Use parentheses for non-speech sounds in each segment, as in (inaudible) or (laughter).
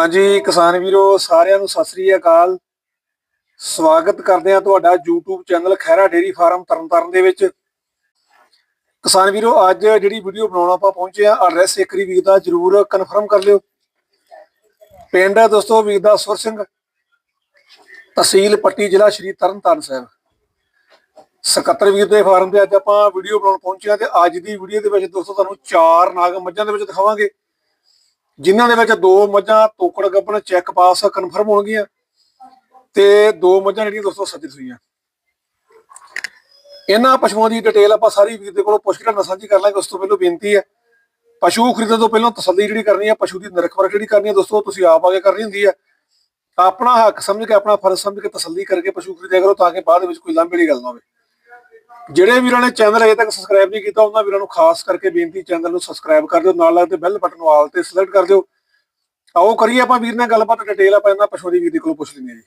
ਹਾਂਜੀ, ਕਿਸਾਨ ਵੀਰੋ, ਸਾਰਿਆਂ ਨੂੰ ਸਤਿ ਸ੍ਰੀ ਅਕਾਲ। ਸਵਾਗਤ ਕਰਦੇ ਹਾਂ ਤੁਹਾਡਾ YouTube channel Khaira dairy farm Tarn Taran ਦੇ ਵਿੱਚ। ਕਿਸਾਨ ਵੀਰੋ, ਅੱਜ ਜਿਹੜੀ ਵੀਡੀਓ ਬਣਾਉਣ ਆਪਾਂ ਪਹੁੰਚੇ ਆ ਐਡਰੈਸ ਇੱਕ ਵਾਰੀ ਵੀਰ ਦਾ ਜਰੂਰ ਕਨਫਰਮ ਕਰ ਲਿਓ। ਪਿੰਡ ਹੈ ਦੋਸਤੋ ਵੀਰ ਦਾ ਸੁਰ ਸਿੰਘ, ਤਹਿਸੀਲ ਪੱਟੀ ਜ਼ਿਲ੍ਹਾ ਸ਼੍ਰੀ ਤਰਨਤਾਰਨ ਸਾਹਿਬ। 77 ਵੀਰ ਦੇ ਫਾਰਮ ਤੇ ਅੱਜ ਆਪਾਂ ਵੀਡੀਓ ਬਣਾਉਣ ਪਹੁੰਚੇ ਆ ਤੇ ਅੱਜ ਦੀ ਵੀਡੀਓ ਦੇ ਵਿੱਚ ਦੋਸਤੋ ਤੁਹਾਨੂੰ ਚਾਰ ਨਾਗ ਮੱਝਾਂ ਦੇ ਵਿੱਚ ਦਿਖਾਵਾਂਗੇ। ਜਿਨ੍ਹਾਂ ਦੇ ਵਿੱਚ ਦੋ ਮੱਝਾਂ ਤੋਕੜ ਗੱਬਣ ਚੈੱਕ ਪਾਸ ਕਨਫਰਮ ਹੋਣਗੀਆਂ ਤੇ ਦੋ ਮੱਝਾਂ ਜਿਹੜੀਆਂ ਦੋਸਤੋ ਸੱਜਿਤ ਹੋਈਆਂ ਇਹਨਾਂ ਪਸ਼ੂਆਂ ਦੀ ਡਿਟੇਲ ਆਪਾਂ ਸਾਰੀ ਵੀਰ ਦੇ ਕੋਲੋਂ ਪੁੱਛ ਕੇ ਨਾਲ ਸਾਂਝੀ ਕਰ ਲਾਂਗੇ, ਉਸ ਤੋਂ ਪਹਿਲਾਂ ਬੇਨਤੀ ਹੈ, ਪਸ਼ੂ ਖਰੀਦਣ ਤੋਂ ਪਹਿਲਾਂ ਤਸੱਲੀ ਜਿਹੜੀ ਕਰਨੀ ਹੈ, ਪਸ਼ੂ ਦੀ ਨਿਰਖ ਜਿਹੜੀ ਕਰਨੀ ਹੈ, ਦੋਸਤੋ ਤੁਸੀਂ ਆਪ ਆ ਕੇ ਕਰਨੀ ਹੁੰਦੀ ਹੈ। ਆਪਣਾ ਹੱਕ ਸਮਝ ਕੇ, ਆਪਣਾ ਫਰਜ਼ ਸਮਝ ਕੇ ਤਸੱਲੀ ਕਰਕੇ ਪਸ਼ੂ ਖਰੀਦਿਆ ਕਰੋ ਤਾਂ ਕਿ ਬਾਅਦ ਵਿੱਚ ਕੋਈ ਲਾਂਭੇ ਵਾਲੀ ਗੱਲ ਨਾ ਹੋਵੇ। ਜਿਹੜੇ ਵੀਰਾਂ ਨੇ ਚੈਨਲ ਅਜੇ ਤੱਕ ਸਬਸਕ੍ਰਾਈਬ ਨਹੀਂ ਕੀਤਾ ਉਹਨਾਂ ਵੀਰਾਂ ਨੂੰ ਖਾਸ ਕਰਕੇ ਬੇਨਤੀ ਚੈਨਲ ਨੂੰ ਸਬਸਕ੍ਰਾਈਬ ਕਰ ਦਿਓ ਨਾਲ ਲੱਗਦੇ ਬੈਲ ਬਟਨ ਨੂੰ ਆਲ ਤੇ ਸਿਲੈਕਟ ਕਰ ਦਿਓ। ਆਓ ਕਰੀਏ ਆਪਾਂ ਵੀਰ ਨਾਲ ਗੱਲਬਾਤ ਡਿਟੇਲ ਆਪਾਂ ਇਹਨਾਂ ਪਸ਼ੂ ਦੀ ਵੀਰ ਦੇ ਕੋਲੋਂ ਪੁੱਛ ਲੈਂਦੇ ਹਾਂ ਜੀ।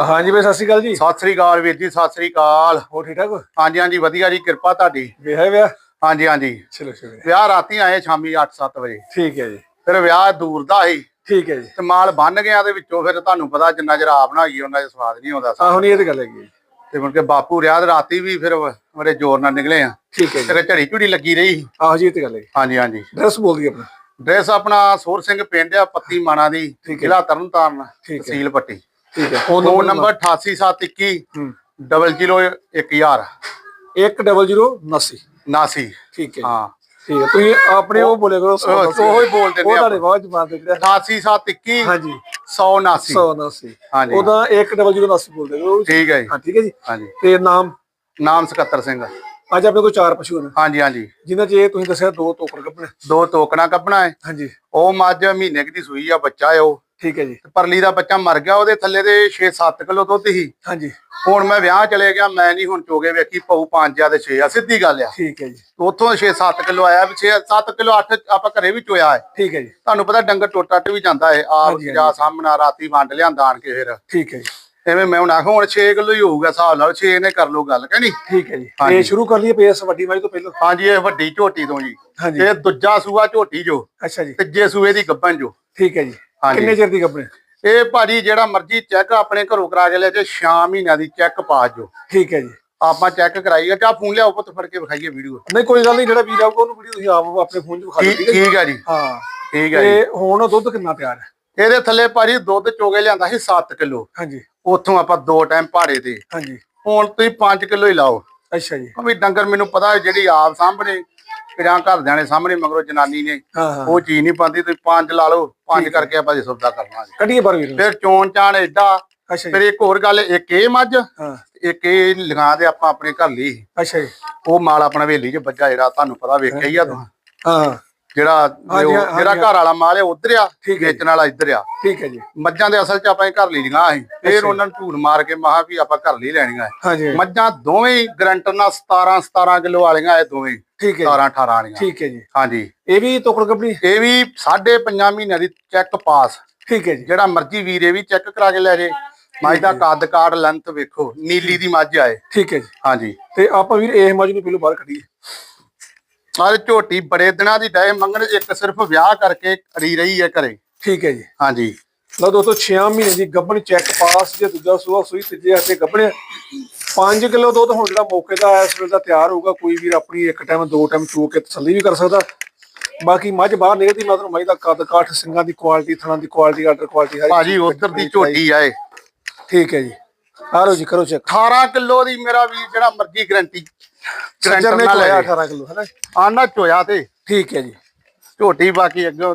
ਹਾਂਜੀ ਬਈ ਸਤਿ ਸ਼੍ਰੀ ਅਕਾਲ ਜੀ। ਸਤਿ ਸ੍ਰੀ ਅਕਾਲ ਵੀਰ ਜੀ ਸਤਿ ਸ੍ਰੀ ਅਕਾਲ। ਹੋ ਠੀਕ ਠਾਕ? ਹਾਂਜੀ ਹਾਂਜੀ ਵਧੀਆ ਜੀ ਕਿਰਪਾ ਤੁਹਾਡੀ। ਵਿਆਹ ਵਿਆਹ? ਹਾਂਜੀ ਹਾਂਜੀ। ਚਲੋ ਚਲੋ। ਵਿਆਹ ਰਾਤੀ ਆਏ ਸ਼ਾਮੀ 8-7 ਵਜੇ। ਠੀਕ ਹੈ ਜੀ। ਫਿਰ ਵਿਆਹ ਦੂਰ ਦਾ ਸੀ। ਠੀਕ ਹੈ ਜੀ। ਤੇ ਮਾਲ ਬੰਨ ਗਿਆ ਦੇ ਵਿੱਚੋਂ ਫਿਰ ਤੁਹਾਨੂੰ ਪਤਾ ਜਿੰਨਾ ਚਿਰ ਆਪ ਬਣਾਈਏ ਉਹਨਾਂ ਦਾ ਸਵਾਦ ਨਹੀਂ ਆਉਂਦਾ। ਆਹੋ ਨਹੀਂ ਇਹ ਤੇ ਗੱਲ ਹੈਗੀ ਹੈ। ਤੇ ਮੁੜ ਕੇ ਬਾਪੂ ਰਿਆ ਤੇ ਰਾਤੀ ਵੀ ਫਿਰ ਬੜੇ ਜ਼ੋਰ ਨਾਲ ਨਿਕਲੇ ਆ। ਠੀਕ ਹੈ ਜੀ। ਫਿਰ ਝੜੀ ਝੁੜੀ ਲੱਗੀ ਰਹੀ। ਆਹੋ ਜੀ ਇਹ ਤੇ ਗੱਲ ਹੈਗੀ ਹਾਂਜੀ ਹਾਂਜੀ। ਡਰੈਸ ਬੋਲ ਦੀ ਆਪਣਾ। ਡਰੈਸ ਆਪਣਾ ਸੋਰ ਸਿੰਘ ਪਿੰਡ ਆ ਪੱਤੀ ਮਾਣਾ ਦੀ ਠੀਕ ਹੈ। ਜ਼ਿਲ੍ਹਾ ਤਰਨਤਾਰਨ ਠੀਕ ਹੈ। ਤਹਿਸੀਲ ਪੱਟੀ। ਠੀਕ ਹੈ। ਫੋਨ ਨੰਬਰ 88721 ਹੂੰ। 01010 1089 ਨਾਸੀ ਠੀਕ ਹੈ ਜੀ। ਹਾਂ। ਠੀਕ ਹੈ। ਤੁਸੀਂ ਆਪਣੇ ਉਹ ਬੋਲੇ ਕਰੋ ਉਹ-। ਉਹੋ ਹੀ ਬੋਲ ਦਿੰਦੇ ਉਹ ਤੁਹਾਡੇ ਬਾਅਦ ਤੇ ਜਿਹੜਾ 88721 ਹਾਂਜੀ। 189 189 ਹਾਂਜੀ। ਉਹਦਾ 1089 ਬੋਲਦੇ ਠੀਕ ਹੈ ਜੀ। ਹਾਂ ਠੀਕ ਹੈ ਜੀ। ਹਾਂਜੀ। ਤੇ ਨਾਮ? ਨਾਮ ਸਕੱਤਰ ਸਿੰਘ। ਅੱਜ ਆਪਣੇ ਕੋਲ ਚਾਰ ਪਸ਼ੂ ਹਨ। ਹਾਂਜੀ ਹਾਂਜੀ। ਜਿਨ੍ਹਾਂ 'ਚ ਇਹ ਤੁਸੀਂ ਦੱਸਿਆ ਦੋ ਤੋਕੜ ਕੱਪੜੇ ਦੋ ਤੋਕਣਾ ਕੱਪਣਾ ਹੈ। ਹਾਂਜੀ। ਉਹ ਮੱਝ ਮਹੀਨੇ ਕੁ ਦੀ ਸੂਈ ਆ ਬੱਚਾ ਹੈ ਉਹ। ਠੀਕ ਹੈ ਜੀ। ਤੇ ਪਰਲੀ ਦਾ ਬੱਚਾ ਮਰ ਗਿਆ ਉਹਦੇ ਥੱਲੇ ਦੇ 6-7 ਕਿਲੋ ਦੁੱਧ ਸੀ। ਹਾਂਜੀ। ਹੁਣ ਮੈਂ ਵਿਆਹ ਚਲੇ ਗਿਆ ਮੈਂ ਨਹੀਂ ਹੁਣ ਚੋਗੇ ਵੇਖੀ ਪਊ 5 ਜਾਂ ਤੇ 6 ਆ ਸਿੱਧੀ ਗੱਲ ਆ। ਠੀਕ ਹੈ ਜੀ। ਉੱਥੋਂ 6-7 ਕਿਲੋ ਆਇਆ ਵੀ 6-7 ਕਿਲੋ 8 ਆਪਾਂ ਘਰੇ ਵੀ ਚੋਇਆ ਹੈ। ਠੀਕ ਹੈ ਜੀ। ਤੁਹਾਨੂੰ ਪਤਾ ਡੰਗਰ ਟੁੱਟ ਟੱਟ ਵੀ ਜਾਂਦਾ ਹੈ ਆਪ ਜਾ। ਸਾਹਮਣਾ ਰਾਤੀ ਵੰਡ ਲਿਆਂਦਾ ਆਣ ਕੇ ਫਿਰ। ਠੀਕ ਹੈ ਜੀ। ਐਵੇਂ ਮੈਂ ਹੁਣ ਆਖਾਂ ਹੁਣ 6 ਕਿਲੋ ਹੀ ਹੋਊਗਾ ਹਿਸਾਬ ਨਾਲ 6 ਨੇ ਕਰ ਲਓ ਗੱਲ ਕਹਿਣੀ ਠੀਕ ਹੈ ਜੀ। ਹਾਂਜੀ। ਇਹ ਸ਼ੁਰੂ ਕਰ ਲਈਏ ਪੇਸ ਵੱਡੀ ਮਾਈ ਤੋਂ ਪਹਿਲਾਂ? ਹਾਂਜੀ ਇਹ ਵੱਡੀ ਝੋਟੀ ਤੋਂ ਜੀ। ਹਾਂਜੀ। ਇਹ ਦੂਜਾ ਸੂਆ ਝੋਟੀ ਜੋ ਅੱਛਾ ਜੀ। ਤੀਜੇ ਸੂਏ ਦੀ ਗੱਭਣ ਜੋ ਠੀਕ ਹੈ ਜੀ। ਹਾਂਜੀ। ਕਿੰਨੇ ਚਿਰ ਦੀ ਕੱਪੜੇ ਇਹ ਭਾਜੀ ਜਿਹੜਾ ਮਰਜ਼ੀ ਚੈੱਕ ਆਪਣੇ ਘਰੋਂ ਕਰਾ ਕੇ ਲੈ ਜੇ 6 ਮਹੀਨਿਆਂ ਦੀ ਚੈੱਕ ਪਾਸ ਜੋ ਠੀਕ ਹੈ ਜੀ। ਆਪਾਂ ਚੈੱਕ ਕਰਾਈਏ ਆ ਫੋਨ ਲਿਆਓ ਪੁੱਤ ਫੜ ਕੇ ਵਿਖਾਈਏ ਵੀਡੀਓ। ਨਹੀਂ ਕੋਈ ਗੱਲ ਨਹੀਂ ਜਿਹੜਾ ਵੀਰ ਆਊਗਾ ਉਹਨੂੰ ਵੀਡੀਓ ਤੁਸੀਂ ਆਪ ਆਪਣੇ ਫੋਨ 'ਚ ਵਿਖਾ ਦਿਓ ਠੀਕ ਠੀਕ ਹੈ ਜੀ? ਠੀਕ ਹੈ ਜੀ। ਹਾਂ। ਠੀਕ ਹੈ ਜੀ। ਤੇ ਹੁਣ ਦੁੱਧ ਕਿੰਨਾ ਤਿਆਰ ਹੈ? ਇਹਦੇ ਥੱਲੇ ਭਾਜੀ ਦੁੱਧ ਚੋਗੇ ਲਿਆਂਦਾ ਸੀ 7 ਕਿਲੋ। ਹਾਂਜੀ। ਉੱਥੋਂ ਆਪਾਂ ਦੋ ਟਾਈਮ ਭਾੜੇ ਤੇ। ਹਾਂਜੀ। ਹੁਣ ਤੁਸੀਂ 5 ਕਿਲੋ ਹੀ ਲਾਓ। ਅੱਛਾ ਜੀ। ਉਹ ਵੀ ਡੰਗਰ ਮੈਨੂੰ ਪਤਾ ਹੈ ਜਿਹੜੀ ਆਪ ਸਾਹਮਣੇ ਜਾਂ ਘਰਦਿਆਂ ਨੇ ਸਾਹਮਣੇ ਮਗਰੋਂ ਜਨਾਨੀ ਨੇ। ਉਹ ਚੀਜ਼ ਨਹੀਂ ਪਾਉਂਦੀ ਤੁਸੀਂ 5 ਲਾ ਲਓ। 5 ਕਰਕੇ ਆਪਾਂ ਜੇ ਸੌਦਾ ਕਰਨਾ ਜੀ ਕੱਢੀਏ ਪਰ ਵੀਰ। ਫਿਰ ਚੋਣ ਚਾਣ ਐਡਾ ਅੱਛਾ ਫਿਰ ਇੱਕ ਹੋਰ ਗੱਲ ਇੱਕ ਇਹ ਮੱਝ। ਹਾਂ। ਇੱਕ ਇਹ ਲਗਾ ਦੇ ਆਪਾਂ ਆਪਣੇ ਘਰ ਲਈ। ਅੱਛਾ ਜੀ। ਉਹ ਮਾਲ ਆਪਣਾ ਹਵੇਲੀ 'ਚ ਬੱਜਾ ਜਿਹੜਾ ਤੁਹਾਨੂੰ ਪਤਾ ਵੇਖਿਆ ਹੀ ਆ ਤੁਸੀਂ ਹਾਂ। ਜਿਹੜਾ ਜਿਹੜਾ। ਘਰ ਵਾਲਾ ਮਾਲ ਹੈ ਉਧਰ ਆ ਠੀਕ ਹੈ ਵੇਚਣ ਵਾਲਾ ਇੱਧਰ ਆ। ਠੀਕ ਹੈ ਜੀ। ਮੱਝਾਂ ਦੇ ਅਸਲ 'ਚ ਆਪਾਂ ਇਹ ਘਰ ਲਈ ਲੀਆਂ ਸੀ। ਅੱਛਾ। ਫਿਰ ਉਹਨਾਂ ਨੂੰ ਝੂਠ ਮਾਰ ਕੇ ਮਹਾ ਵੀ ਆਪਾਂ ਘਰ ਲਈ ਲੈਣੀਆਂ ਮੱਝਾਂ ਦੋਵੇਂ ਗਰੰਟਰ ਨਾਲ 17 17 ਕਿਲੋ ਵਾਲੀਆਂ ਇਹ ਦੋਵੇਂ ਠੀਕ ਹੈ 17 18 ਵਾਲੀਆਂ। ਠੀਕ ਹੈ ਜੀ। ਹਾਂਜੀ। ਇਹ ਵੀ ਤੋਕੜ ਕੱਪੜੀ? ਇਹ ਵੀ 5.5 ਮਹੀਨਿਆਂ ਦੀ ਚੈੱਕ ਪਾਸ ਠੀਕ ਹੈ ਜੀ। ਜਿਹੜਾ ਮਰਜ਼ੀ ਵੀਰ ਵੀ ਚੈੱਕ ਕਰਾ ਕੇ ਲੈ ਜੇ। ਮੱਝ ਦਾ ਕੱਦ ਕਾੜ ਲੈਂਥ ਵੇਖੋ। ਨੀਲੀ ਦੀ ਮੱਝ ਆਏ ਠੀਕ ਹੈ ਜੀ। ਹਾਂਜੀ। ਤੇ ਆਪਾਂ ਵੀਰ ਇਹ ਮੱਝ ਨੂੰ ਪਹਿਲਾਂ ਬਾਹਰ ਕੱਢੀਏ। ਆਹ ਝੋਟੀ ਬੜੇ ਦਿਨਾਂ ਦੀ ਡਾਏ ਮੰਗਣ ਇੱਕ ਸਿਰਫ ਵਿਆਹ ਕਰਕੇ ਅੜੀ ਰਹੀ ਹੈ ਘਰੇ। ਠੀਕ ਹੈ ਜੀ। ਹਾਂਜੀ। ਲਓ ਦੋਸਤੋ 6 ਮਹੀਨੇ ਦੀ ਗੱਭਣ ਚੈੱਕ ਪਾਸ ਜੇ ਦੂਜਾ ਸੂਆ ਸੂਈ ਤੀਜੇ ਹੱਥੇ ਗੱਭਣ 5 ਕਿਲੋ ਦੁੱਧ ਹੁਣ ਜਿਹੜਾ ਮੌਕੇ ਦਾ ਇਸ ਵੇਲੇ ਦਾ ਤਿਆਰ ਹੋਊਗਾ ਕੋਈ ਵੀਰ ਆਪਣੀ ਇੱਕ ਟਾਈਮ ਦੋ ਟਾਈਮ ਚੋ ਕੇ ਤਸੱਲੀ ਵੀ ਕਰ ਸਕਦਾ। ਬਾਕੀ ਮੱਝ ਬਾਹਰ ਨਿਕਲਦੀ ਮੈਂ ਤੁਹਾਨੂੰ ਮੱਝ ਦਾ ਕੱਦ ਕਾਠ ਸਿੰਗਾਂ ਦੀ ਕੁਆਲਿਟੀ ਥਣਾ ਦੀ ਕੁਆਲਿਟੀ ਆਰਡਰ ਕੁਆਲਿਟੀ ਹਰ ਭਾਜੀ ਉਧਰ ਦੀ ਝੋਟੀ ਆਏ ਠੀਕ ਹੈ ਜੀ। ਆਰੋ ਜੀ ਕਰੋ ਚੈੱਕ 18 ਕਿਲੋ ਦੀ ਮੇਰਾ ਵੀਰ ਜਿਹੜਾ ਮਰਜ਼ੀ ਗਰੰਟੀ ਸੱਜਰ ਨੇ ਚੋਇਆ ਲੈ 18 ਕਿਲੋ ਹੈ ਨਾ ਆਨਾ ਚੋਇਆ ਤੇ। ਠੀਕ ਹੈ ਜੀ। ਝੋਟੀ ਬਾਕੀ ਅੱਗੇ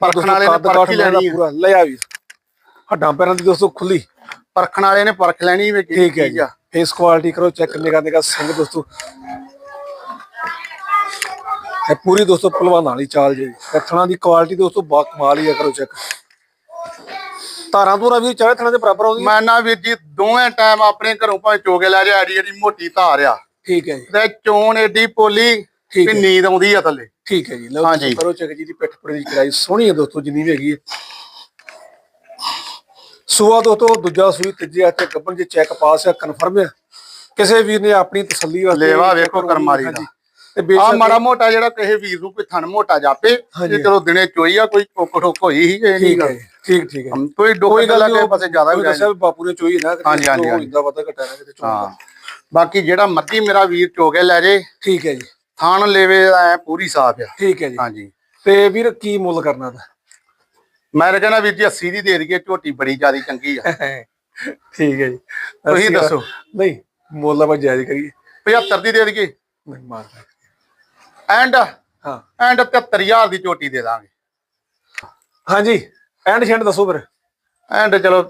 ਪਰਖਣ ਵਾਲੇ ਨੇ ਪਰਖ ਹੀ ਲੈਣੀ ਆ। ਪੂਰਾ। ਲਿਆ ਵੀ ਹੱਡਾਂ ਪੈਰਾਂ ਦੀ ਦੋਸਤੋ ਖੁੱਲੀ। ਪਰਖਣ ਵਾਲੇ ਨੇ ਪਰਖ ਲੈਣੀ ਵੀ ਠੀਕ ਹੈ ਜੀ। ਆ। ਫੇਸ ਕੁਆਲਿਟੀ ਕਰੋ ਚੈੱਕ ਨਿਗਾ ਨਿਗਾ ਸਿੰਘ ਦੋਸਤੋ। ਇਹ ਪੂਰੀ ਦੋਸਤੋ ਪਹਿਲਵਾਨ ਵਾਲੀ ਚਾਲ ਜੀ। ਥਣਾ ਦੀ ਕੁਆਲਿਟੀ ਦੋਸਤੋ ਬਾ ਕਮਾਲ ਹੀ ਆ ਕਰੋ ਚੈੱਕ ਧਾਰਾਂ ਧੂਰਾ ਵੀ ਚਾਰੇ ਥਣਾ ਦੇ ਬਰਾਬਰ ਆਉਂਦੀ ਮੈਂ ਨਾ ਵੀਰ ਜੀ ਦੋਵੇਂ ਟਾਈਮ ਆਪਣੇ ਘਰੋਂ ਭਾਵੇਂ ਚੋਗੇ ਲੈ ਜਾ ਐਡੀ ਐਡੀ ਮੋਟੀ ਧਾਰ ਆ। ਠੀਕ ਹੈ ਜੀ। ਤੇ ਚੋਣ ਏਡੀ ਪੋਲੀ ਹੈ। ਨੀਂਦ ਆਉਂਦੀ ਆ ਥੱਲੇ। ਠੀਕ ਹੈ ਜੀ। ਲਓ ਕਰੋ ਚੈੱਕ ਜੀ ਦੀ ਪਿੱਠ ਪੁੜੇ ਦੀ ਚੜਾਈ ਸੋਹਣੀ ਹੈ ਦੋਸਤੋ ਜਿੰਨੀ ਵੀ ਹੈਗੀ ਹੈ ਸੂਆ ਦੋਸਤੋ ਦੂਜਾ ਸੂਈ ਤੀਜੇ ਹੱਥੇ ਗੱਬਨ ਜੇ ਚੈੱਕ ਪਾਸ ਹੈ ਕਨਫਰਮ ਹੈ ਕਿਸੇ ਵੀਰ ਨੇ ਆਪਣੀ ਤਸੱਲੀ ਵਾਸਤੇ ਲੇਵਾ ਵੇਖੋ ਕਰਮਾਲੀ ਦਾ। ਆ ਮਾੜਾ ਮੋਟਾ ਜਿਹੜਾ ਕਿਸੇ ਵੀਰ ਨੂੰ ਕੋਈ ਥਣ ਮੋਟਾ ਜਾਪੇ। ਤੇ ਚਲੋ ਦਿਨੇ ਚੋਈ ਆ ਕੋਈ ਟੋਕ ਹੋਈ ਸੀ ਇਹ ਨਹੀਂ ਹੈ ਗੱਲ ਠੀਕ ਠੀਕ ਹੈ। ਕੋਈ ਕੋਈ ਗੱਲ ਨਹੀਂ ਪਾਸੇ ਜ਼ਿਆਦਾ ਜਾਏ। ਦੱਸਿਆ ਵੀ ਬਾਪੂ ਨੇ ਚੋਈ ਨਾ ਹਾਂਜੀ, ਹਾਂਜੀ, ਹੋ ਹਾਂਜੀ। ਜਾਂਦਾ ਪਤਾ ਘਟਾ ਨਾ ਕਿਤੇ ਚੋਈ। ਬਾਕੀ ਜਿਹੜਾ ਮਰਜ਼ੀ ਮੇਰਾ ਵੀਰ ਚੋਗੇ ਲੈ ਜੇ। ਠੀਕ ਹੈ ਜੀ। ਥਾਣ ਲੈਵੇ ਐ ਪੂਰੀ ਸਾਫ਼ ਆ। ਠੀਕ ਹੈ ਜੀ। ਹਾਂਜੀ। ਤੇ ਵੀਰ ਕੀ ਮੁੱਲ ਕਰਨਾ ਦਾ? ਮੈਂ ਕਹਿੰਦਾ ਵੀਰ ਜੀ 80 ਦੀ ਦੇ ਦਈਏ ਝੋਟੀ ਬੜੀ ਜ਼ਿਆਦਾ ਚੰਗੀ ਆ। ਠੀਕ ਹੈ ਜੀ। ਤੁਸੀਂ ਦੱਸੋ। ਨਹੀਂ ਮੁੱਲ ਆਪਾਂ ਜਾਇਜ਼ ਕਰੀਏ। 75 ਦੀ ਦੇ ਦਈਏ। ਨਹੀਂ ਮਾਰ ਐਂਡ ਹਾਂ। ਐਂਡ 73000 ਦੀ ਝੋਟੀ ਦੇ ਦਾਂਗੇ। ਹਾਂਜੀ। ਐਂਡ ਸ਼ੈਂਡ ਦੱਸੋ ਫਿਰ। ਐਂਡ ਚਲੋ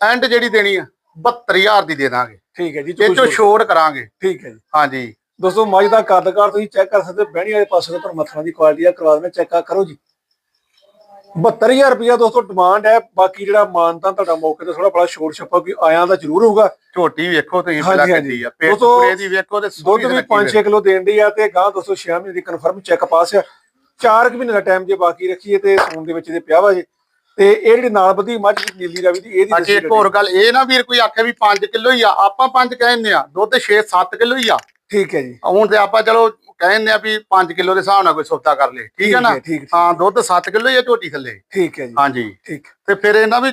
ਐਂਡ ਜਿਹੜੀ ਦੇਣੀ ਆ 72000 ਦੀ ਦੇ ਦਾਂਗੇ। ਠੀਕ ਹੈ ਜੀ ਇਹ ਚੋਂ ਛੋੜ ਕਰਾਂਗੇ। ਠੀਕ ਹੈ ਜੀ। ਹਾਂਜੀ। ਦੋਸਤੋ ਮੱਝ ਦਾ ਕੱਦਕਾਰ ਤੁਸੀਂ ਚੈੱਕ ਕਰ ਸਕਦੇ ਬਹਿਣੀ ਵਾਲੇ ਪਾਸੇ ਤੋਂ ਪਰ ਮੱਥਾਂ ਦੀ ਕੁਆਲਿਟੀ ਆ ਕਰਵਾ ਦੇਣਾ ਚੈੱਕ ਕਰੋ ਜੀ। 72000 ਰੁਪਇਆ ਦੋਸਤੋ ਡਿਮਾਂਡ ਹੈ। ਬਾਕੀ ਜਿਹੜਾ ਮਾਨਤਾ ਤੁਹਾਡਾ ਮੌਕੇ ਤੇ ਥੋੜਾ ਬੜਾ ਸ਼ੋਰ ਛੱਪਾ ਵੀ ਆਇਆਂ ਦਾ ਜ਼ਰੂਰ ਹੋਊਗਾ। ਝੋਟੀ ਵੇਖੋ ਤੁਸੀਂ ਪਹਿਲਾਂ। ਕਿੱਡੀ ਆ ਪੇਟ ਪੂਰੇ ਦੀ ਵੇਖੋ ਤੇ ਦੁੱਧ ਵੀ ਲੱਗੀ 5-6 ਕਿਲੋ ਦੇਣ ਦੀ ਆ ਤੇ ਗਾਂ ਦੋਸਤੋ 6 ਮਹੀਨੇ ਦੀ ਕਨਫਰਮ ਚੈੱਕ ਪਾਸ ਆ। 4 ਕੁ ਮਹੀਨੇ ਦਾ ਟਾਈਮ ਜੇ ਬਾਕੀ ਰੱਖੀਏ ਤੇ ਸੂਣ ਦੇ ਵਿੱਚ ਦੇ ਪਿਆ ਵਾ ਜੇ। ਤੇ ਇਹ ਜਿਹੜੀ ਨਾਲ ਬੱਧੀ ਮੱਝ ਨੀਲੀ ਰਾਵੀ ਦੀ ਇਹਦੀ ਬਾਕੀ ਇੱਕ ਹੋਰ ਗੱਲ ਇਹ ਨਾ ਵੀਰ ਕੋਈ ਆਖੇ ਵੀ 5 ਕਿਲੋ ਹੀ ਆ ਆਪਾਂ 5 ਕਹਿੰਦੇ ਆ ਦੁੱਧ 6-7 ਕਿਲੋ ਹੀ ਆ। ਠੀਕ ਹੈ ਜੀ। ਹੁਣ ਤੇ ਆਪਾਂ ਚਲੋ ਕਹਿੰਦੇ ਆ ਵੀ 5 ਕਿਲੋ ਦੇ ਹਿਸਾਬ ਨਾਲ ਕੋਈ ਸੌਦਾ ਕਰ ਲੇ ਠੀਕ ਹੈ ਨਾ? ਹਾਂ ਦੁੱਧ 7 ਕਿਲੋ ਹੀ ਆ ਝੋਟੀ ਥੱਲੇ। ਠੀਕ ਹੈ ਜੀ। ਹਾਂਜੀ। ਠੀਕ। ਤੇ ਫਿਰ ਇਹਨਾਂ ਵੀ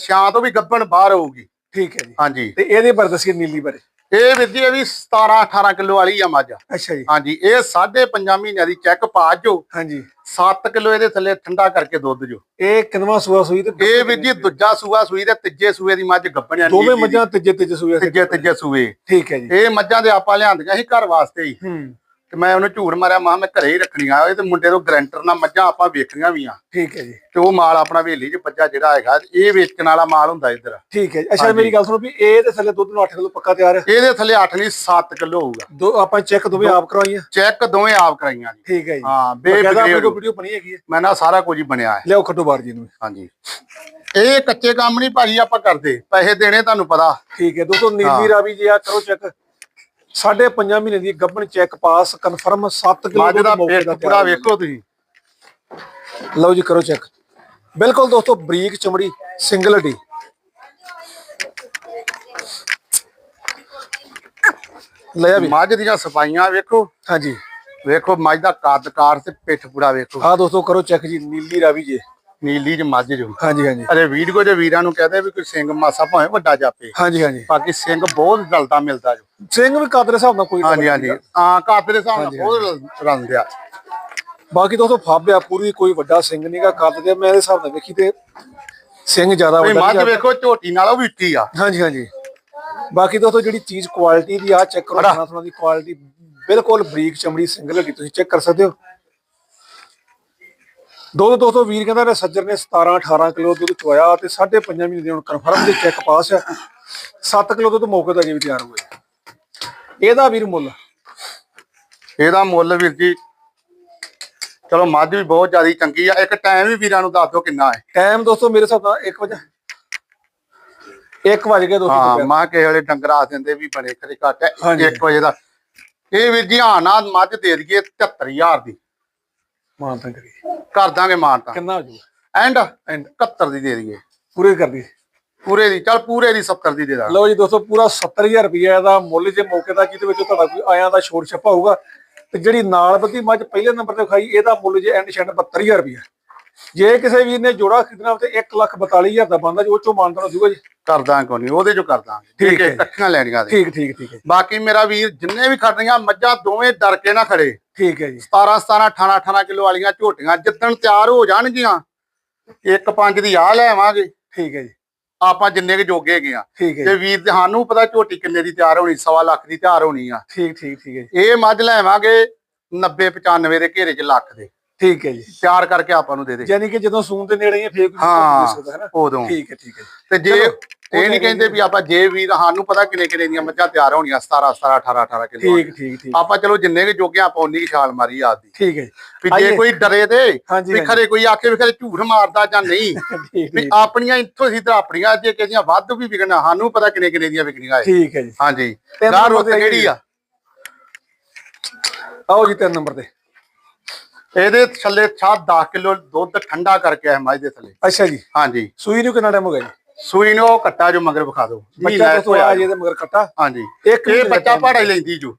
ਛਾਂ ਤੋਂ ਵੀ ਗੱਬਣ ਬਾਹਰ ਹੋਊਗੀ। ਠੀਕ ਹੈ ਜੀ। ਹਾਂਜੀ। ਤੇ ਇਹਦੇ ਬਾਰੇ ਦੱਸੀਏ ਨੀਲੀ ਬਾਰੇ। ਇਹ ਵੀਰ ਜੀ ਇਹ ਵੀ 17 18 ਕਿਲੋ ਵਾਲੀ ਆ ਮੱਝ। ਅੱਛਾ ਜੀ। ਹਾਂਜੀ ਇਹ 5.5 ਮਹੀਨਿਆਂ ਦੀ ਚੈੱਕ ਪਾ ਜੋ। ਹਾਂਜੀ। 7 ਕਿਲੋ ਇਹਦੇ ਥੱਲੇ ਠੰਡਾ ਕਰਕੇ ਦੁੱਧ ਜੋ। ਇਹ ਕਿੰਨਵਾ ਸੂਆ ਸੂਈ ਤੇ ਇਹ ਵੀਰ ਜੀ ਦੂਜਾ ਸੂਆ ਸੂਈ ਤੇ ਤੀਜੇ ਸੂਏ ਦੀ ਮੱਝ ਗੱਬਣਿਆ ਦੋਵੇਂ ਮੱਝਾਂ ਤੀਜੇ ਤੀਜੇ ਸੂਏ ਤੀਜੇ ਤੀਜੇ ਸੂਏ। ਠੀਕ ਹੈ ਜੀ। ਇਹ ਮੱਝਾਂ ਦੇ ਆਪਾਂ ਲਿਆਂਦੀਆਂ ਸੀ ਘਰ ਵਾਸਤੇ ਹੀ। ਹੂੰ। ਤੇ ਮੈਂ ਉਹਨੂੰ ਝੂੜ ਮਾਰਿਆ ਮਾਂ ਮੈਂ ਘਰੇ ਹੀ ਰੱਖਣੀਆਂ ਇਹ ਤੇ ਮੁੰਡੇ ਤੋਂ ਗਰੰਟਰ ਨਾਲ ਮੱਝਾਂ ਆਪਾਂ ਵੇਖਣੀਆਂ ਵੀ ਆ। ਠੀਕ ਹੈ ਜੀ। ਤੇ ਉਹ ਮਾਲ ਆਪਣਾ ਵੇਲੀ 'ਚ ਬੱਚਾ ਜਿਹੜਾ ਹੈਗਾ ਇਹ ਵੇਚਣ ਵਾਲਾ ਮਾਲ ਹੁੰਦਾ ਇੱਧਰ। ਠੀਕ ਹੈ ਜੀ। ਅੱਛਾ। ਮੇਰੀ ਗੱਲ ਸੁਣੋ ਵੀ ਇਹ ਤੇ ਥੱਲੇ ਦੁੱਧ ਨੂੰ 8 ਕਿਲੋ ਪੱਕਾ ਤਿਆਰ ਹੈ? ਇਹਦੇ ਥੱਲੇ 8 ਨਹੀਂ 7 ਕਿਲੋ ਹੋਊਗਾ। ਦੋ ਆਪਾਂ ਚੈੱਕ ਦੋਵੇਂ ਆਪ ਕਰਵਾਈਆਂ ਚੈੱਕ ਦੋਵੇਂ ਆਪ ਕਰਾਈਆਂ ਜੀ। ਠੀਕ ਹੈ ਜੀ। ਹਾਂ ਬੇਬਗਰੇ ਵੀਡੀਓ ਬਣੀ ਹੈਗੀ ਹੈ। ਮੈਂ ਨਾ ਸਾਰਾ ਕੁਝ ਹੀ ਬਣਿਆ ਹੈ। ਲਿਆਓ ਖੱਟੋ ਬਾਰ ਜੀ ਨੂੰ। ਹਾਂਜੀ। ਇਹ ਕੱਚੇ ਕੰਮ ਨਹੀਂ ਭਾਜੀ ਆਪਾਂ ਕਰਦੇ। ਪੈਸੇ ਦੇਣੇ ਤੁਹਾਨੂੰ ਪਤਾ। ਠੀਕ ਹੈ ਦੋਸਤੋ ਨੀਲੀ। ਰਾਵੀ ਜੀ ਆ ਕਰੋ ਚੈੱਕ ਸਾਢੇ ਪੰਜਾਂ ਮਹੀਨੇ ਦੀ ਗੱਭਣ ਚੈੱਕ ਪਾਸ ਕਨਫਰਮ 7 ਕਿਲੋ ਮੱਝ ਦਾ ਪੇਟ ਪੂਰਾ ਵੇਖੋ ਤੁਸੀਂ। ਲਓ ਜੀ ਕਰੋ ਚੈੱਕ ਬਿਲਕੁਲ ਦੋਸਤੋ ਬਰੀਕ ਚਮੜੀ ਸਿੰਗਲ ਡੀ। ਲਿਆ ਵੀ। ਮੱਝ ਦੀਆਂ ਸਫਾਈਆਂ ਵੇਖੋ। ਹਾਂਜੀ। ਵੇਖੋ ਮੱਝ ਦਾ ਕੱਦ ਕਾਰ ਤੇ ਪਿੱਠ ਪੂਰਾ ਵੇਖੋ। ਆ ਦੋਸਤੋ ਕਰੋ ਚੈੱਕ ਜੀ ਨੀਲੀ ਰਾਵੀ ਜੀ। ਨੀਲੀ ਚ ਮੱਝ ਜੋ ਹਾਂਜੀ ਹਾਂਜੀ। ਅਰੇ ਵੀਡੀਓ ਦੇ ਵੀਰਾਂ ਨੂੰ ਕਹਦੇ ਵੀ ਕੋਈ ਸਿੰਘ ਮਾਸਾ ਭਾਵੇਂ ਵੱਡਾ ਜਾਪੇ। ਹਾਂਜੀ ਹਾਂਜੀ। ਬਾਕੀ ਸਿੰਘ ਬਹੁਤ ਜਲਦਾ ਮਿਲਦਾ ਜੋ। ਸਿੰਘ ਵੀ ਕਾਦਰ ਹਿਸਾਬ ਨਾਲ ਕੋਈ ਹਾਂਜੀ ਹਾਂਜੀ। ਕੱਦ ਦੇ ਹਿਸਾਬ ਨਾਲ ਬਹੁਤ ਰੰਗ ਆ। ਬਾਕੀ ਦੋਸਤੋ ਫਾਬਿਆ ਪੂਰੀ ਕੋਈ ਵੱਡਾ ਸਿੰਘ ਨਹੀਂਗਾ ਕੱਦ ਦੇ। ਮੈਂ ਇਹਦੇ ਹਿਸਾਬ ਨਾਲ ਵੇਖੀ ਤੇ ਸਿੰਘ ਜ਼ਿਆਦਾ ਵੱਡਾ ਮੱਝ ਵੇਖੋ ਝੋਟੀ ਨਾਲੋਂ ਵੀ ਉੱਚੀ ਆ। ਹਾਂਜੀ ਹਾਂਜੀ। ਬਾਕੀ ਦੋਸਤੋ ਜਿਹੜੀ ਚੀਜ਼ ਕੁਆਲਿਟੀ ਦੀ ਆ ਚੈੱਕ ਕਰੋ ਬੜਾ। ਖਾਣਾ ਦੀ ਕੁਆਲਿਟੀ ਬਿਲਕੁਲ ਬਰੀਕ ਚਮੜੀ ਸਿੰਗਲ ਲੱਗੀ ਤੁਸੀਂ ਚੈੱਕ ਕਰ ਸਕਦੇ ਹੋ। ਦੋ ਦੋਸਤੋ ਵੀਰ ਕਹਿੰਦਾ ਨੇ ਸੱਜਰ ਨੇ 17 18 ਕਿਲੋ ਦੁੱਧ ਚੁਆਇਆ ਤੇ 5.5 ਮਹੀਨੇ ਦੀ ਹੁਣ ਕਨਫਰਮ ਦੇ ਚੈੱਕ ਪਾਸ ਆ। 7 ਕਿਲੋ ਦੁੱਧ ਮੌਕੇ ਦਾ ਜੇ ਵੀ ਤਿਆਰ ਹੋਏ ਇਹਦਾ ਵੀਰ ਮੁੱਲ? ਇਹਦਾ ਮੁੱਲ ਵੀਰ ਜੀ ਚਲੋ ਮੱਝ ਵੀ ਬਹੁਤ ਜ਼ਿਆਦਾ ਚੰਗੀ ਆ। ਇੱਕ ਟਾਈਮ ਵੀ ਵੀਰਾਂ ਨੂੰ ਦੱਸ ਦਿਓ ਕਿੰਨਾ ਹੈ। ਟਾਈਮ ਦੋਸਤੋ ਮੇਰੇ ਹਿਸਾਬ ਨਾਲ 1 ਵਜੇ 1 ਵਜ ਗਿਆ ਦੋਸਤੋ ਹਾਂ। ਮਾਂ ਕਿਸੇ ਵੇਲੇ ਡੰਗਰਾ ਆ ਦਿੰਦੇ ਵੀ ਬੜੇ ਖਰੇ ਘੱਟ ਹੈ। ਹਾਂਜੀ। 1 ਵਜੇ ਦਾ ਇਹ ਵੀਰ ਜੀ ਹਾਂ ਨਾ ਮੱਝ ਦੇ ਦਈਏ 73000 ਦੀ। ਮਾਨ ਤਾਂ ਕਰੀ ਕਰ ਦਾਂਗੇ ਮਾਨ ਤਾਂ। ਕਿੰਨਾ ਹੋ ਜੂਗਾ ਐਂਡ ਐਂਡ 71 ਦੀ ਦੇ ਦਈਏ। ਪੂਰੇ ਕਰ ਦੀ ਪੂਰੇ ਦੀ ਚੱਲ ਪੂਰੇ ਦੀ 70 ਦੀ ਦੇ ਦਾਂਗੇ। ਲਓ ਜੀ ਦੋਸਤੋ ਪੂਰਾ 70000 ਰੁਪਏ ਦਾ ਮੁੱਲ ਜੇ ਮੌਕੇ ਦਾ ਜਿਹਦੇ ਵਿੱਚ ਤੁਹਾਡਾ ਕੋਈ ਆਇਆਂ ਦਾ ਸ਼ੋਰ ਛੱਪਾ ਹੋਊਗਾ। ਤੇ ਜਿਹੜੀ ਨਾਲ ਬੱਦੀ ਮੱਝ ਪਹਿਲੇ ਨੰਬਰ ਤੇ ਖਾਈ ਇਹਦਾ ਮੁੱਲ ਜੇ ਐਂਡ ਛੱਡ 72000 ਰੁਪਏ ਜੇ ਕਿਸੇ ਵੀਰ ਨੇ ਜੋੜਾ ਖਰੀਦਣਾ ਹੋਵੇ ਤੇ 142000 ਦਾ ਬੰਦਾ ਜੋ ਚੋਂ ਮਾਨਤਾ ਹੋ ਜੀ। ਕਰ ਦਾਂਗੇ ਕੋਈ ਨਹੀਂ? ਉਹਦੇ ਚੋਂ ਕਰ ਦਾਂਗੇ ਠੀਕ ਹੈ। ਇਕੱਠੀਆਂ ਲੈਣੀਆਂ ਦੇ ਠੀਕ ਠੀਕ ਠੀਕ ਹੈ ਬਾਕੀ ਮੇਰਾ ਵੀਰ ਜਿੰਨੇ ਵੀ ਖੜਨੀਆਂ ਮੱਝਾਂ ਦੋਵੇਂ ਡਰ ਕੇ ਨਾ ਖੜੇ। ਠੀਕ ਹੈ ਜੀ। 17 17 18 18 ਕਿਲੋ ਵਾਲੀਆਂ ਝੋਟੀਆਂ ਜਿੱਦਣ ਤਿਆਰ ਹੋ ਜਾਣਗੀਆਂ ਇੱਕ ਪੰਜ ਦੀ ਆ ਲੈਵਾਂਗੇ ਠੀਕ ਹੈ ਜੀ। ਆਪਾਂ ਜਿੰਨੇ ਕੁ ਜੋਗੇ ਹੈਗੇ ਆ। ਤੇ ਵੀਰ ਸਾਨੂੰ ਪਤਾ ਝੋਟੀ ਕਿੰਨੇ ਦੀ ਤਿਆਰ ਹੋਣੀ ਸਵਾ ਲੱਖ ਦੀ ਤਿਆਰ ਹੋਣੀ ਆ। ਠੀਕ ਠੀਕ ਠੀਕ ਹੈ ਇਹ ਮੱਝ ਲੈਵਾਂਗੇ 90 95 ਦੇ ਘੇਰੇ 'ਚ ਲੱਖ ਦੇ। ਠੀਕ ਹੈ ਜੀ। ਤਿਆਰ ਕਰਕੇ ਆਪਾਂ ਨੂੰ ਦੇ ਦੇ। ਯਾਨੀ ਕਿ ਜਦੋਂ ਸੂਨ ਦੇ ਨੇੜੇ ਹੀ ਕੋਈ ਹਾਂ। ਸਕਦਾ ਹੈ ਨਾ? ਉਦੋਂ। ਠੀਕ ਹੈ ਠੀਕ ਹੈ ਤੇ ਜੇ ਇਹ ਨਹੀਂ ਕਹਿੰਦੇ ਵੀ ਆਪਾਂ ਜੇ ਵੀਰ ਸਾਨੂੰ ਪਤਾ ਕਿੰਨੇ ਕਿੰਨੇ ਦੀਆਂ ਮੱਝਾਂ ਤਿਆਰ ਹੋਣੀਆਂ 17 17 18 18 ਕਿਲੋ ਠੀਕ ਠੀਕ ਠੀਕ। ਆਪਾਂ ਚਲੋ ਜਿੰਨੇ ਕੁ ਜੋਗੇ ਆਪਾਂ ਉਨੀ ਕੁ ਛਾਲ ਮਾਰੀ ਆਦੀ ਠੀਕ ਹੈ ਜੀ। ਵੀ ਆਈਏ। ਜੇ ਕੋਈ ਡਰੇ ਤੇ ਹਾਂਜੀ, ਵੀ। ਖਰੇ ਕੋਈ ਆਖੇ ਵੀ ਖਰੇ ਝੂਠ ਮਾਰਦਾ ਜਾਂ ਨਹੀਂ (laughs) ਠੀਕ ਵੀ ਠੀਕ ਆਪਣੀਆਂ ਇੱਥੋਂ ਸੀ ਤਾਂ ਆਪਣੀਆਂ ਜੇ ਕਿਹਦੀਆਂ ਵੱਧ ਵੀ ਵਿਕਣਾ ਸਾਨੂੰ ਪਤਾ ਕਿੰਨੇ ਕਿੰਨੇ ਦੀਆਂ ਵਿਕਣੀਆਂ ਹੈ ਠੀਕ ਹੈ ਜੀ। ਹਾਂਜੀ। ਤਿੰਨ ਨੰਬਰ ਤੇ ਕਿਹੜੀ ਆ? ਆਓ ਜੀ ਤਿੰਨ ਨੰਬਰ ਤੇ। ਇਹਦੇ ਥੱਲੇ ਛਾ 10 ਕਿਲੋ ਦੁੱਧ ਠੰਡਾ ਕਰਕੇ ਆ ਮੱਝ ਦੇ ਥੱਲੇ। ਅੱਛਾ ਜੀ। ਹਾਂਜੀ। ਸੂਈ ਨੂੰ ਕਿੰਨਾ ਟਾਈਮ ਹੋ ਗਿਆ ਜੀ? ਸੂਈ ਨੂੰ ਉਹ ਕੱਟਾ ਜੋ ਮਗਰ ਵਿਖਾ ਦਿਓ। ਬੱਚਾ ਤੋਂ ਆ ਜੇ। ਤੇ ਮਗਰ ਕੱਟਾ? ਹਾਂਜੀ। ਇੱਕ ਇਹ ਬੱਚਾ ਪਹਾੜਾ ਹੀ ਲੈਂਦੀ ਜੋ।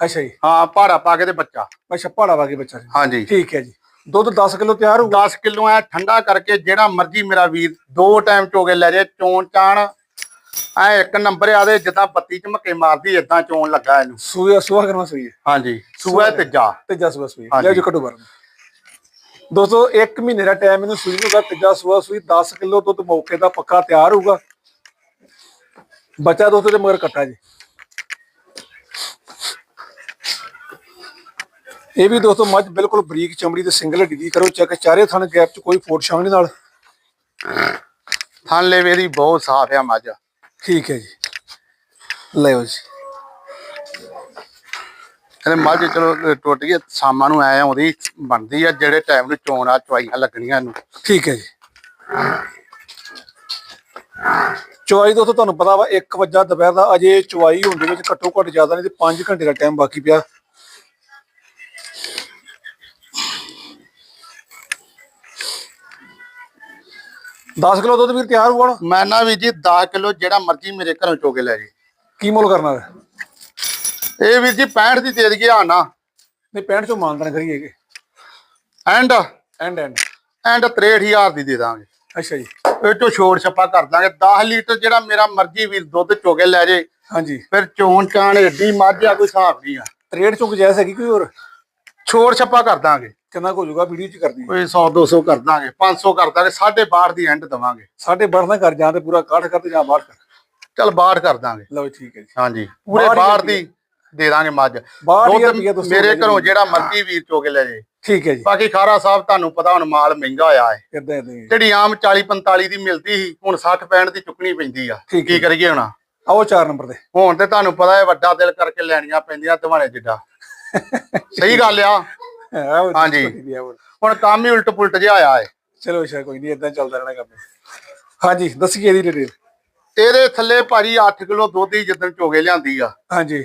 ਅੱਛਾ ਜੀ। ਹਾਂ ਪਹਾੜਾ ਪਾ ਕੇ ਤੇ ਬੱਚਾ। ਅੱਛਾ ਪਹਾੜਾ ਵਾਗੇ ਬੱਚਾ ਜੀ। ਹਾਂਜੀ। ਠੀਕ ਹੈ ਜੀ। ਦੁੱਧ 10 ਕਿਲੋ ਤਿਆਰ ਹੋਊਗਾ 10 ਕਿਲੋ ਐ ਠੰਡਾ ਕਰਕੇ ਜਿਹੜਾ ਮਰਜ਼ੀ ਮੇਰਾ ਵੀਰ ਦੋ ਟਾਈਮ ਚੋਗੇ ਲੈ ਜੇ ਚੋਣ ਚਾਣ ਐ ਇੱਕ ਨੰਬਰ ਆ ਦੇ ਜਿੱਦਾਂ ਬੱਤੀ ਝਮਕੇ ਮਾਰਦੀ ਇਦਾਂ ਚੋਣ ਲੱਗਾ ਇਹਨੂੰ। ਸੂਆ ਸੂਆ ਕਰਨਾ ਸੂਈ ਹੈ। ਹਾਂਜੀ ਸੂਆ ਤੀਜਾ ਤੀਜਾ ਸੂਆ ਸੂਈ। ਲੈ ਜੀ ਕਟੋ ਬਰਨ ਦੋਸਤੋ 1 ਮਹੀਨੇ ਦਾ ਟਾਈਮ ਇਹਨੂੰ ਸੂਈ ਨੂੰ ਦਾ ਤੀਜਾ ਸੂਆ ਸੂਈ 10 ਕਿਲੋ ਦੁੱਧ ਮੌਕੇ ਦਾ ਪੱਕਾ ਤਿਆਰ ਹੋਊਗਾ। ਬੱਚਾ ਦੋਸਤੋ ਦੇ ਮਗਰ ਕੱਟਾ ਜੀ। ਇਹ ਵੀ ਦੋਸਤੋ ਮੱਝ ਬਿਲਕੁਲ ਬਰੀਕ ਚਮੜੀ ਤੇ ਸਿੰਗਲ ਹੱਡੀ ਦੀ ਕਰੋ ਚੈੱਕ ਚਾਰੇ ਥਣ ਗੈਪ ਚ ਕੋਈ ਫੋਟ ਛਾਂਗ ਨਹੀਂ ਨਾਲ। ਥਣ ਲੇਵੇ ਦੀ ਬਹੁਤ ਸਾਫ਼ ਆ ਮੱਝ। ਠੀਕ ਹੈ ਜੀ। ਲਿਓ ਜੀ। ਇਹਦੇ ਮੱਝ ਚਲੋ ਟੁੱਟ ਗਈ ਸ਼ਾਮਾਂ ਨੂੰ ਆਇਆ ਆਉਂਦੀ ਬਣਦੀ ਆ ਜਿਹੜੇ ਟਾਈਮ ਨੂੰ ਚੋਣ ਆ ਚਵਾਈਆਂ ਲੱਗਣੀਆਂ ਇਹਨੂੰ। ਠੀਕ ਹੈ ਜੀ। ਚੁਆਈ ਦੋਸਤੋ ਤੁਹਾਨੂੰ ਪਤਾ ਵਾ 1 ਵਜਾ ਦੁਪਹਿਰ ਦਾ ਅਜੇ ਚੁਆਈ ਹੋਣ ਦੇ ਵਿੱਚ ਘੱਟੋ ਘੱਟ ਜ਼ਿਆਦਾ ਨਹੀਂ ਤੇ 5 ਘੰਟੇ ਦਾ ਟਾਈਮ ਬਾਕੀ ਪਿਆ। ਦਸ ਕਿਲੋ ਦੁੱਧ ਵੀਰ ਤਿਆਰ ਹੋਣ? ਮੈਂ ਨਾ ਵੀ ਜੀ 10 ਕਿਲੋ ਜਿਹੜਾ ਮਰਜ਼ੀ ਮੇਰੇ ਘਰੋਂ ਚੋਗੇ ਲੈ ਜੀ। ਕੀ ਮੁੱਲ ਕਰਨਾ ਹੈ ਇਹ ਵੀਰ ਜੀ 65 ਦੀ ਦੇ ਦਈਏ ਨਾ ਨਹੀਂ 65 ਚੋਂ ਮਾਨਦਾਨ ਕਰੀਏਗੇ ਐਂਡ। And and. ਐਂਡ 63000 ਦੀ ਦੇ ਦਾਂਗੇ। ਅੱਛਾ ਜੀ। ਇਹ ਤੋਂ ਛੋੜ ਛੱਪਾ ਕਰ ਦਾਂਗੇ। 10 ਲੀਟਰ ਜਿਹੜਾ ਮੇਰਾ ਮਰਜ਼ੀ ਵੀਰ ਦੁੱਧ ਚੋਗੇ ਲੈ ਜੇ। ਹਾਂਜੀ। ਫਿਰ ਚੋਣ ਚਾਣ ਏਡੀ ਮੱਝ ਆ ਕੋਈ ਹਿਸਾਬ ਨਹੀਂ ਆ। 63 ਚੋਂ ਗੁੰਜਾਇਸ਼ ਹੈਗੀ ਕੋਈ ਹੋਰ? ਛੋੜ ਛੱਪਾ ਕਰ ਦਾਂਗੇ। ਕਿੰਨਾ ਕੁ ਹੋ ਜਾਊਗਾ ਵੀਡੀਓ ਚ ਕਰਦੀ ਕੋਈ 100 200 ਕਰ ਦਾਂਗੇ 500 ਕਰ ਦਾਂਗੇ 12.5 ਦੀ ਐਂਡ ਦਵਾਂਗੇ। ਸਾਡੇ ਬੜਨਾ ਕਰ ਜਾਂ ਤੇ ਪੂਰਾ ਕਾਠ ਕਰ ਤੇ ਜਾਂ ਬਾਹਰ ਕਰ। ਚਲ ਬਾਹਰ ਕਰ ਦਾਂਗੇ। ਲਓ ਠੀਕ ਹੈ ਜੀ। ਹਾਂਜੀ ਪੂਰੇ ਬਾਹਰ ਹਜ਼ਾਰ ਦੀ ਦੇ ਦਾਂਗੇ ਮੱਝ। ਦੁੱਧ ਦੋਸਤੋ ਮੇਰੇ ਘਰੋਂ। ਜਿਹੜਾ ਮਰਜ਼ੀ ਵੀਰ ਚੋਗੇ ਲੈ ਜੇ। ਠੀਕ ਹੈ ਜੀ। ਬਾਕੀ ਖਾਰਾ ਸਾਹਿਬ ਤੁਹਾਨੂੰ ਪਤਾ ਹੁਣ ਮਾਲ ਮਹਿੰਗਾ ਹੋਇਆ ਹੈ। ਇਦਾਂ ਇਦਾਂ ਜਿਹੜੀ ਆਮ 40 45 ਦੀ ਮਿਲਦੀ ਸੀ ਹੁਣ 60 65 ਦੀ ਚੁੱਕਣੀ ਪੈਂਦੀ ਆ। ਠੀਕ ਕੀ ਹੈ। ਕਰੀਏ ਹੁਣ? ਆਓ 4 ਨੰਬਰ ਤੇ। ਹੁਣ ਤੇ ਤੁਹਾਨੂੰ ਪਤਾ ਹੈ ਵੱਡਾ ਦਿਲ ਕਰਕੇ ਲੈਣੀਆਂ ਪੈਂਦੀਆਂ ਦਿਵਾਣੇ ਜਿੱਡਾ। ਸਹੀ ਗੱਲ ਆ। ਹਾਂਜੀ। ਹੁਣ ਕੰਮ ਹੀ ਉਲਟ ਪੁਲਟ ਜਿਹਾ ਆਇਆ ਹੈ ਚਲੋ ਅੱਛਾ ਕੋਈ ਨਹੀਂ ਇਦਾਂ ਚੱਲਦਾ ਰਹਿਣਾ ਕੰਮ। ਹਾਂਜੀ ਦੱਸੀਏ ਇਹਦੀ ਡਿਟੇਲ ਇਹਦੇ ਥੱਲੇ ਭਾਜੀ 8 ਕਿਲੋ ਦੁੱਧ ਹੀ ਜਿੱਦਣ ਚੋਗੇ ਲਿਆਂਦੀ ਆ। ਹਾਂਜੀ।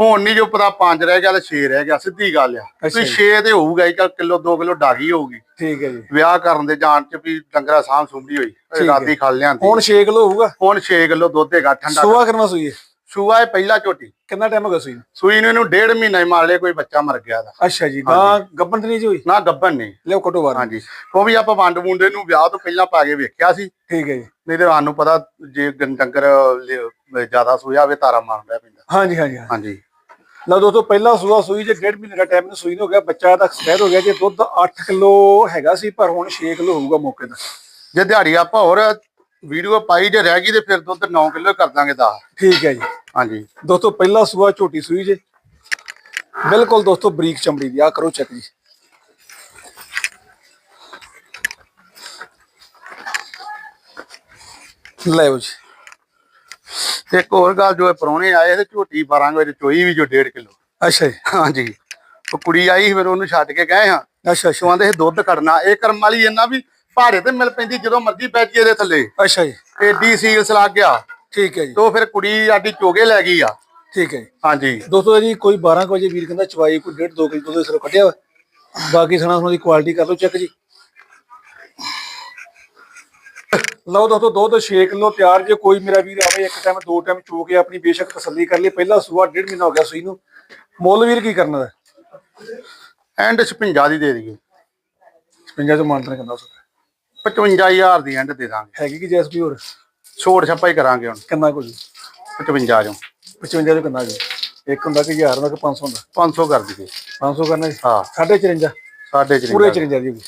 ਹੁਣ ਨਹੀਂ ਜੋ ਪਤਾ 5 ਰਹਿ ਗਿਆ ਤੇ 6 ਰਹਿ ਗਿਆ ਸਿੱਧੀ ਗੱਲ ਆ। ਜੀ। 6 ਤੇ ਹੋਊਗਾ ਹੀ ਕਿਲੋ 2 ਕਿਲੋ ਡਾਗੀ ਹੋਊਗੀ। ਠੀਕ ਹੈ ਜੀ। ਵਿਆਹ ਕਰਨ ਦੇ ਜਾਣ ਚ ਵੀ ਡੰਗਰਾ ਸਾਂਭ ਸੁੰਭੀ ਹੋਈ। ਰਾਤੀ ਖਾ ਲਿਆਂਦੀ। ਹੁਣ 6 ਕਿਲੋ ਹੋਊਗਾ? ਹੁਣ 6 ਕਿਲੋ ਦੁੱਧ ਹੈਗਾ ਠੰਡਾ ਸੂਆ ਕਰਨਾ ਸੂਈ ਸੂਆ ਇਹ ਪਹਿਲਾ ਝੋਟੀ। ਕਿੰਨਾ ਟਾਈਮ ਹੋ ਗਿਆ ਸੂਈ ਨੂੰ? ਸੂਈ ਨੂੰ ਇਹਨੂੰ ਡੇਢ ਮਹੀਨਾ ਹੀ ਮਾਰ ਲਿਆ ਕੋਈ ਬੱਚਾ ਮਰ ਗਿਆ ਦਾ ਅੱਛਾ ਜੀ ਨਾ ਗੱਬਨ ਤੇ ਨਹੀਂ ਜੀ ਹੋਈ? ਨਾ ਗੱਭਣ ਨਹੀਂ। ਲਿਓ ਕਟੋ ਬਾਰ ਹਾਂਜੀ। ਉਹ ਵੀ ਆਪਾਂ ਵੰਡ ਮੁੰਡੇ ਨੂੰ ਵਿਆਹ ਤੋਂ ਪਹਿਲਾਂ ਪਾ ਕੇ ਵੇਖਿਆ ਸੀ। ਠੀਕ ਹੈ ਜੀ। ਨਹੀਂ ਤੇ ਸਾਨੂੰ ਪਤਾ ਜੇ ਗੰ- ਡੰਗਰ ਜ਼ਿਆਦਾ ਸੂਇਆ ਹੋਵੇ ਤਾਰਾ ਮਾਰਦਾ ਪੈਂਦਾ। ਹਾਂਜੀ ਹਾਂਜੀ ਹਾਂਜੀ। ਹਾਂਜੀ। ਲਓ ਦੋਸਤੋ ਪਹਿਲਾ ਸੂਆ ਸੂਈ ਜੇ ਡੇਢ ਮਹੀਨੇ ਦਾ ਟਾਈਮ ਨੂੰ ਸੂਈ ਨੂੰ ਹੋ ਗਿਆ ਬੱਚਾ ਦਾ ਐਕਸਪਾਇਰ ਹੋ ਗਿਆ ਜੇ ਦੁੱਧ 8 ਕਿਲੋ ਹੈਗਾ ਸੀ ਪਰ ਹੁਣ 6 ਕਿਲੋ ਹੋਊਗਾ ਮੌਕੇ ਦਾ ਜੇ ਦਿਹਾੜੀ ਆਪਾਂ ਹੋਰ ਵੀਡੀਓ ਪਾਈ ਜੇ ਰਹਿ ਗਈ ਤੇ ਫਿਰ ਦੁੱਧ 9 ਕਿਲੋ ਕਰ ਦਾਂਗੇ 10 ਠੀਕ ਹੈ ਜੀ। ਹਾਂਜੀ। ਦੋਸਤੋ ਪਹਿਲਾ ਸੂਆ ਝੋਟੀ ਸੂਈ ਜੇ। ਬਿਲਕੁਲ ਦੋਸਤੋ ਬਰੀਕ ਚਮੜੀ ਦੀ। ਆ ਕਰੋ ਚੈੱਕ ਜੀ। ਲੈਓ ਜੀ। ਇੱਕ ਹੋਰ ਗੱਲ ਜੋ ਪਰੋਣੇ ਆਏ ਤੇ ਝੋਟੀ 12 ਵਜੇ ਚੋਈ ਵੀ ਜੋ 1.5 ਕਿਲੋ। ਅੱਛਾ ਜੀ। ਹਾਂਜੀ। ਉਹ ਕੁੜੀ ਆਈ ਫਿਰ ਉਹਨੂੰ ਛੱਡ ਕੇ ਗਏ ਹਾਂ। ਅੱਛਾ ਅੱਛਾ। ਚੋਂਦੇ ਦੁੱਧ ਕੱਢਣਾ। ਇਹ ਕਰਮ ਵਾਲੀ ਇਹਨਾਂ ਵੀ ਭਾੜੇ ਤੇ ਮਿਲ ਪੈਂਦੀ ਜਦੋਂ ਮਰਜ਼ੀ ਜੀ ਇਹਦੇ ਥੱਲੇ। ਅੱਛਾ ਜੀ। ਏਡੀ ਸੀਲਸ ਲੱਗ ਗਿਆ। ਠੀਕ ਹੈ ਜੀ। ਤੋ ਫਿਰ ਕੁੜੀ ਆਡੀ ਚੋਗੇ ਲੈ ਗਈ ਆ। ਠੀਕ ਹੈ ਹਾਂਜੀ। ਦੋਸਤੋ ਜੀ ਕੋਈ 12 ਕੁ ਵਜੇ ਵੀਰ ਕਹਿੰਦਾ ਚਵਾਈ ਕੋਈ 1.5 2 ਕਿਲੋ ਦੇ ਸਿਰੋਂ ਕੱਢਿਆ ਬਾਕੀ ਸੁਣਾ ਸੁਣਾ ਦੀ ਕੁਆਲਿਟੀ ਕਰ ਲਓ ਚੈੱਕ ਜੀ। ਲਓ ਦੋਸਤੋ ਦੁੱਧ 6 ਕਿਲੋ ਤਿਆਰ। ਜੇ ਕੋਈ ਮੇਰਾ ਵੀਰ ਆਵੇ ਇੱਕ ਟਾਈਮ ਦੋ ਟਾਈਮ ਚੋ ਕੇ ਆਪਣੀ ਬੇਸ਼ੱਕ ਤਸੱਲੀ ਕਰ ਲਈ ਪਹਿਲਾ ਸੂਆ ਡੇਢ ਮਹੀਨਾ ਹੋ ਗਿਆ ਸੂਈ ਨੂੰ। ਮੁੱਲ ਵੀਰ ਕੀ ਕਰਨਾ ਦਾ? ਐਂਡ 56 ਦੀ ਦੇ ਦਈਏ। 55 ਤੋਂ ਮਾਨਤਨ ਕਹਿੰਦਾ ਉਸ 55000 ਦੀ ਐਂਡ ਦੇ ਦਾਂਗੇ। ਹੈਗੀ ਕਿ ਜੈਸਪੀ ਹੋਰ ਛੋੜ ਛੱਪਾ ਹੀ ਕਰਾਂਗੇ ਹੁਣ। ਕਿੰਨਾ ਕੁ ਜੀ? 55 ਚੋਂ। 55 ਤੋਂ ਕਿੰਨਾ ਜੀ ਇੱਕ ਹੁੰਦਾ ਕਿ 1000 ਹੁੰਦਾ ਕਿ 500 ਹੁੰਦਾ? 500 ਕਰ ਦਈਏ। 500 ਕਰਨਾ ਜੀ? ਹਾਂ। 54 ਸਾਢੇ ਪੂਰੇ 54 54 ਦੀ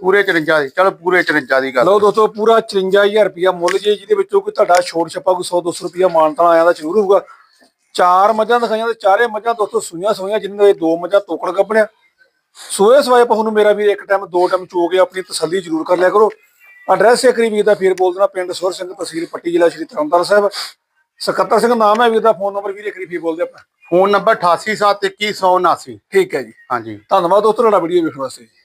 ਪੂਰੇ 54 ਦੀ। ਚਲੋ ਪੂਰੇ 54 ਦੀ ਗੱਲ। ਲਓ ਦੋਸਤੋ ਪੂਰਾ 54000 ਰੁਪਿਆ ਮੁੱਲ ਜੇ ਜਿਹਦੇ ਵਿੱਚੋਂ ਕੋਈ ਤੁਹਾਡਾ ਛੋੜ ਛੱਪਾ ਕੋਈ 100 200 ਰੁਪਿਆ ਮਾਨਤਾਨ ਆਇਆ ਦਾ ਜ਼ਰੂਰ ਹੋਊਗਾ। ਚਾਰ ਮੱਝਾਂ ਦਿਖਾਈਆਂ ਤੇ ਚਾਰੇ ਮੱਝਾਂ ਦੋਸਤੋ ਸੂਈਆਂ ਸੂਈਆਂ ਜਿਨ੍ਹਾਂ ਦੇ ਦੋ ਮੱਝਾਂ ਤੋਕੜ ਕੱਪਣਿਆ ਸੋਏ ਸਵਾਏ ਪਹੁ ਨੂੰ ਮੇਰਾ ਵੀਰ ਇੱਕ ਟਾਈਮ ਦੋ ਟਾਈਮ ਚੋ ਕੇ ਆਪਣੀ ਤਸੱਲੀ ਜ਼ਰੂਰ ਕਰ ਲਿਆ ਕਰੋ। ਐਡਰੈਸ ਇੱਕ ਵਾਰੀ ਵੀਰ ਦਾ ਫੇਰ ਬੋਲ ਦੇਣਾ ਪਿੰਡ ਸੁਰ ਸਿੰਘ ਤਹਿਸੀਲ ਪੱਟੀ ਜ਼ਿਲ੍ਹਾ ਸ਼੍ਰੀ ਤਰਨਤਾਰਨ ਸਾਹਿਬ। ਸਕੱਤਰ ਸਿੰਘ ਨਾਮ ਹੈ ਵੀਰ ਦਾ ਫੋਨ ਨੰਬਰ ਵੀਰ ਇੱਕ ਵਾਰੀ ਫੇਰ ਬੋਲ ਦੇ ਆਪਣਾ ਫੋਨ ਨੰਬਰ 88712179 ਠੀਕ ਹੈ ਜੀ। ਹਾਂਜੀ। ਧੰਨਵਾਦ ਦੋਸਤੋ ਤੁਹਾਡਾ ਵੀਡੀਓ ਵੇਖਣ ਵਾਸਤੇ ਜੀ।